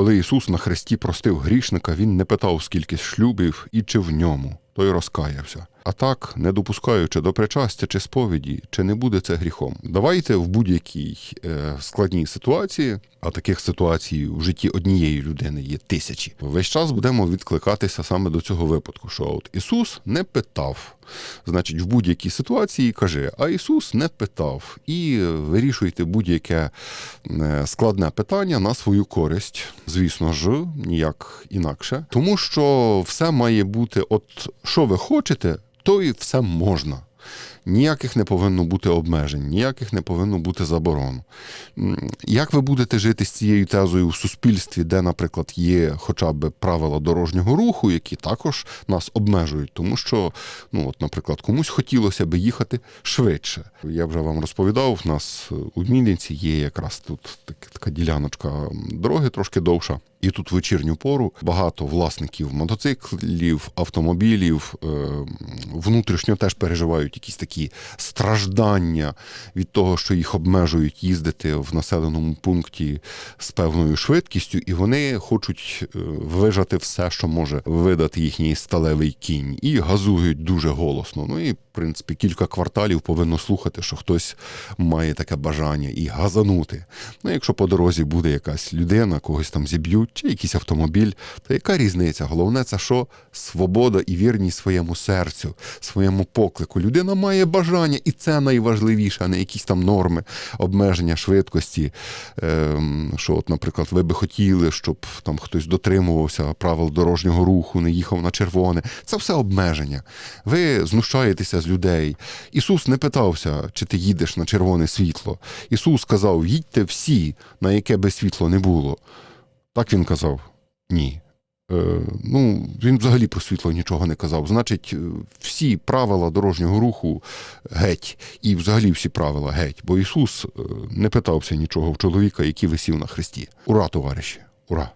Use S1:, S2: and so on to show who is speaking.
S1: Коли Ісус на хресті простив грішника, Він не питав, скільки шлюбів і чи в ньому, той розкаявся. А так, не допускаючи до причастя чи сповіді, чи не буде це гріхом. Давайте в будь-якій е, складній ситуації, а таких ситуацій в житті однієї людини є тисячі. Весь час будемо відкликатися саме до цього випадку, що от Ісус не питав. Значить, в будь-якій ситуації каже, а Ісус не питав. І вирішуйте будь-яке е, складне питання на свою користь. Звісно ж, ніяк інакше. Тому що все має бути, от що ви хочете, то і все можна. Ніяких не повинно бути обмежень, ніяких не повинно бути заборон. Як ви будете жити з цією тезою в суспільстві, де, наприклад, є хоча б правила дорожнього руху, які також нас обмежують, тому що, ну от, наприклад, комусь хотілося би їхати швидше. Я вже вам розповідав, в нас е, у Мідниці є якраз тут така діляночка дороги трошки довша. І тут в вечірню пору багато власників мотоциклів, автомобілів е, внутрішньо теж переживають якісь такі страждання від того, що їх обмежують їздити в населеному пункті з певною швидкістю, і вони хочуть е, вижати все, що може видати їхній сталевий кінь, і газують дуже голосно. Ну і принципі кілька кварталів повинно слухати, що хтось має таке бажання і газанути. Ну, якщо по дорозі буде якась людина, когось там зіб'ють, чи якийсь автомобіль, то яка різниця? Головне, це що свобода і вірність своєму серцю, своєму поклику. Людина має бажання, і це найважливіше, а не якісь там норми, обмеження швидкості. Ем, що, от, наприклад, ви би хотіли, щоб там хтось дотримувався правил дорожнього руху, не їхав на червоне. Це все обмеження. Ви знущаєтеся з людей. Ісус не питався, чи ти їдеш на червоне світло. Ісус сказав: їдьте всі, на яке би світло не було. Так він казав? Ні. Е, ну, він взагалі про світло нічого не казав. Значить, е, всі правила дорожнього руху геть, і взагалі всі правила геть. Бо Ісус е, не питався нічого в чоловіка, який висів на хресті. Ура, товариші! Ура!